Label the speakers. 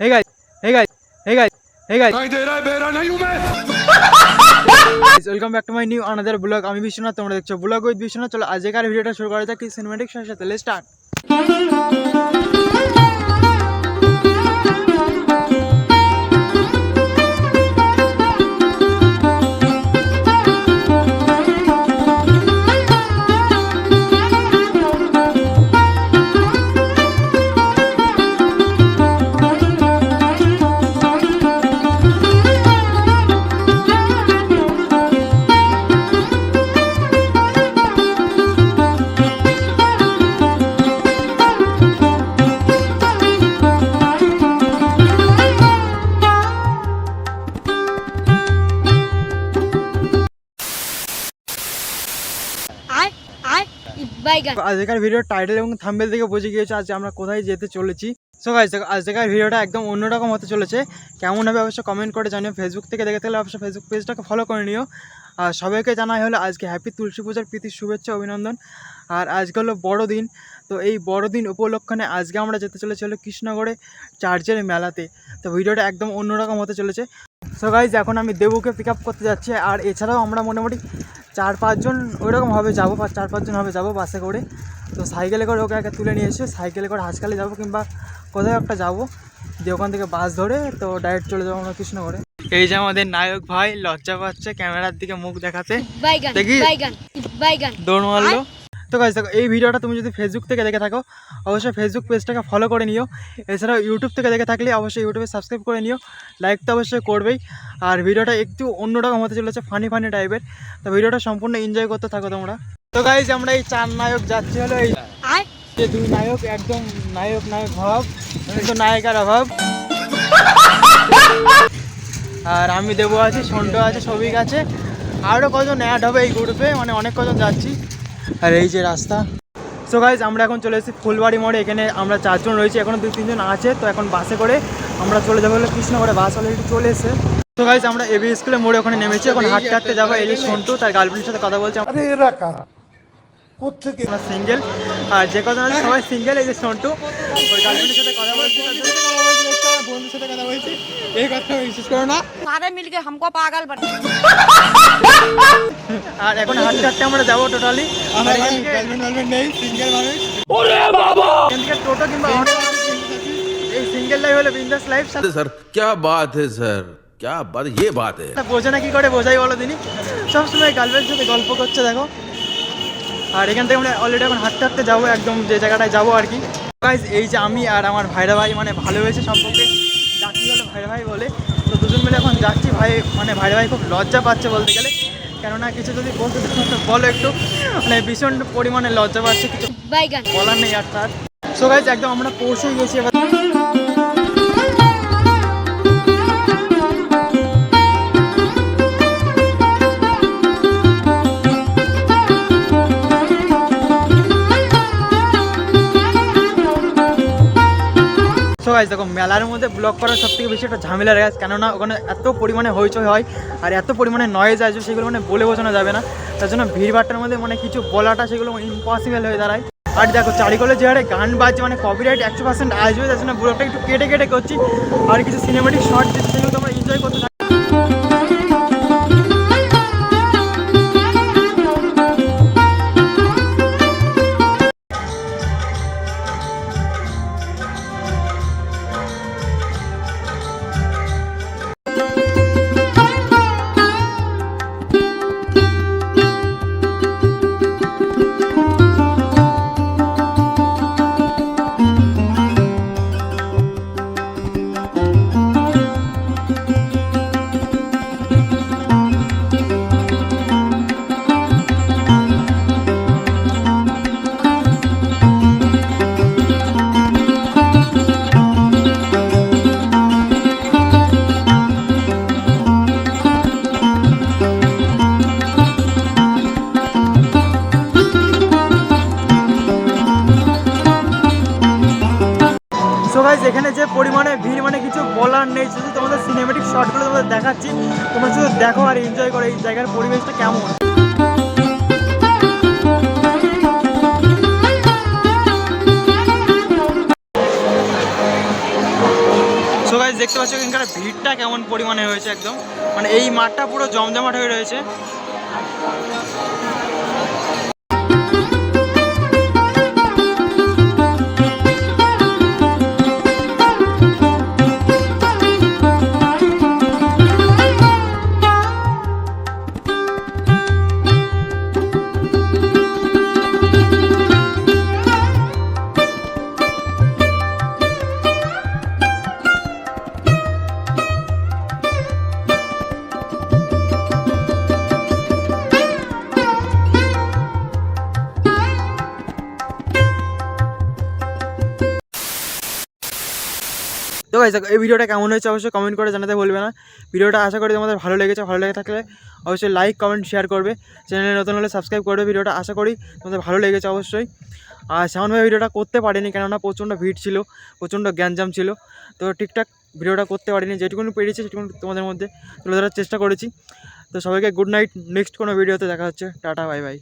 Speaker 1: Hey guys hey guys hey guys hey guys
Speaker 2: welcome back to my new another blog আমি বিশ্বনাথ তোমরা দেখছ blog with Biswanath চলো আজকের ভিডিওটা শুরু করা যাক কি সিনেম্যাটিক শোর সাথে লেটস স্টার্ট
Speaker 3: বাইগান
Speaker 2: আজকের ভিডিওর টাইটেল এবং থাম্বেল থেকে বুঝে গিয়েছে আজ আমরা কোথায় যেতে চলেছি। সো গাইজ আজকের ভিডিওটা একদম অন্যরকম হতে চলেছে। কেমন হবে অবশ্যই কমেন্ট করে জানিও। ফেসবুক থেকে দেখে থাকলে অবশ্যই ফেসবুক পেজটাকে ফলো করে নিও। আর সবাইকে জানাই হলো আজকে হ্যাপি তুলসী পূজার প্রীতি, শুভেচ্ছা, অভিনন্দন। আর আজকে হলো বড়দিন। তো এই বড়দিন উপলক্ষণে আজকে আমরা যেতে চলেছি হলো কৃষ্ণগড়ে চার্চের মেলাতে। তো ভিডিওটা একদম অন্যরকম হতে চলেছে। সো গাইজ এখন আমি দেবুকে পিক আপ করতে যাচ্ছি। আর এছাড়াও আমরা মোটামুটি চার পাঁচজন ওইরকম হবে যাব চার পাঁচজন হবে যাব বাসে করে। তো সাইকেলে করে ওকে একে তুলে নিয়ে এসে সাইকেলে করে হাসকালে যাব কিংবা কোথাও একটা যাব। দিয়ে ওখান থেকে বাস ধরে তো ডাইরেক্ট চলে যাব আমরা কৃষ্ণগড়ে এই যে আমাদের নায়ক ভাই লজ্জা পাচ্ছে ক্যামেরার দিকে মুখ দেখাতে। দেখি। দৌড় মারলো। তো গাইজ দেখো এই ভিডিওটা তুমি যদি ফেসবুক থেকে দেখে থাকো অবশ্যই ফেসবুক পেজটাকে ফলো করে নিও। এছাড়াও ইউটিউব থেকে দেখে থাকলে অবশ্যই ইউটিউবে সাবস্ক্রাইব করে নিও। লাইক তো অবশ্যই করবেই। আর ভিডিওটা একটু অন্যরকম হতে চলেছে ফানি ফানি টাইপের তো ভিডিওটা সম্পূর্ণ এনজয় করতে থাকো তোমরা। তো গাইজ আমরা এই চার নায়ক যাচ্ছি হলো এই যে দুই নায়ক একদম নায়ক নায়ক ভাব কিন্তু নায়িকার অভাব। আর আমি দেবো আছি সন্টো আছে সবিক আছে। আরও কজন অ্যাড হবে এই গ্রুপে মানে অনেক কজন যাচ্ছি। আর এই যে রাস্তা। সো গাইজ আমরা এখন চলে এসেছি ফুলবাড়ি মোড়ে। এখানে আমরা চারজন রয়েছি এখনও দু তিনজন আছে। তো এখন বাসে করে আমরা চলে যাব কৃষ্ণগড়ে বাস অলরেডি চলে এসে তো গাইজ আমরা এবি স্কুলে মোড়ে ওখানে নেমেছি। এখন হাঁটতে হাঁটতে যাব এই সন্টু তার গার্লফ্রেন্ডের সাথে কথা বলছে। সিঙ্গেল আর যে কথা সবাই সিঙ্গেল এই যে সন্টু। ওই গার্লফ্রেন্ডের সাথে কথা বলছে। এই কথা বিশ্বাস করো না
Speaker 3: सारे मिलके हमको पागल बना
Speaker 2: আর এখন হাঁটতে হাঁটতে আমরা যাবো টোটালি আমার গার্লফ্রেন্ড গার্লফ্রেন্ড নেই সিঙ্গেল মানুষ ওরে বাবা টোটো কিংবা অটো এই সিঙ্গেল লাইফ হলো বিন্দাস লাইফ
Speaker 4: सर क्या बात है सर क्या बात ये बात है
Speaker 2: বোঝে না কি করে বোঝাই বলো তিনি সবসময় গার্লফ্রেন্ডের সাথে গল্প করছে দেখো আর এখান থেকে আমরা অলরেডি এখন হাঁটতে হাঁটতে যাবো একদম যে জায়গাটায় যাবো আর কি গাইজ এই যে আমি আর আমার ভাইরা ভাই মানে ভালোবেসে সম্পর্কে ভাইরা ভাই বলে। তো দুজন মিলে এখন যাচ্ছি। ভাই মানে ভাই ভাই খুব লজ্জা পাচ্ছে বলতে গেলে। কেননা কিছু যদি বলতে তো বলো একটু। মানে ভীষণ পরিমাণে লজ্জা পাচ্ছে। কিছু বলার নেই আর তার। সবাই গাইজ একদম আমরা পৌঁছে গেছি। এবার গাইজ দেখো, মেলার মধ্যে ব্লগ করার সব থেকে বেশি একটা ঝামেলা গাছ কেননা ওখানে এত পরিমাণে হইচই হয় আর এত পরিমাণে নয়েজ আসবে, সেগুলো মানে বলে বোঝানো যাবে না। তার জন্য ভিড়ভাট্টার মধ্যে মানে কিছু বলাটা সেগুলো ইম্পসিবল হয়ে দাঁড়ায়। আর দেখো, চারিকলে যে হারে গান বাজছে মানে কপিরাইট একশো পার্সেন্ট আসবে, তার জন্য ব্লগটা একটু কেটে কেটে করছি। আর কিছু সিনেমেটিক শর্ট দিচ্ছে, সেগুলো তোমরা এনজয় করতে থাকো এখানে যে পরিমাণে ভিড় মানে কিছু বলার নেই, শুধু তোমাদের সিনেমেটিক শটগুলো তোমাদের দেখাচ্ছি। তোমরা শুধু দেখো আর এনজয় করো, এই জায়গার পরিবেশটা কেমন। দেখতে পাচ্ছ এখানকার ভিড়টা কেমন পরিমাণে হয়েছে একদম। মানে এই মাঠটা পুরো জমজমাট হয়ে রয়েছে। গাইজ এই ভিডিওটা কেমন হয়েছে অবশ্যই কমেন্ট করে জানাতে বলবে না। ভিডিওটা আশা করি তোমাদের ভালো লেগেছে, ভালো লেগে থাকলে অবশ্যই লাইক কমেন্ট শেয়ার করবে। চ্যানেলে নতুন হলে সাবস্ক্রাইব করবে ভিডিওটা, আশা করি তোমাদের ভালো লেগেছে অবশ্যই। আর সেমনভাবে ভিডিওটা করতে পারিনি কেননা প্রচণ্ড ভিড় ছিল, প্রচণ্ড গ্যাঞ্জাম ছিল। তো ঠিকঠাক ভিডিওটা করতে পারিনি, যেটুকুনি পেরেছি সেটুকুনি তোমাদের মধ্যে তুলে ধরার চেষ্টা করেছি। তো সবাইকে গুড নাইট নেক্সট কোনো ভিডিওতে দেখা হচ্ছে। Tata bye bye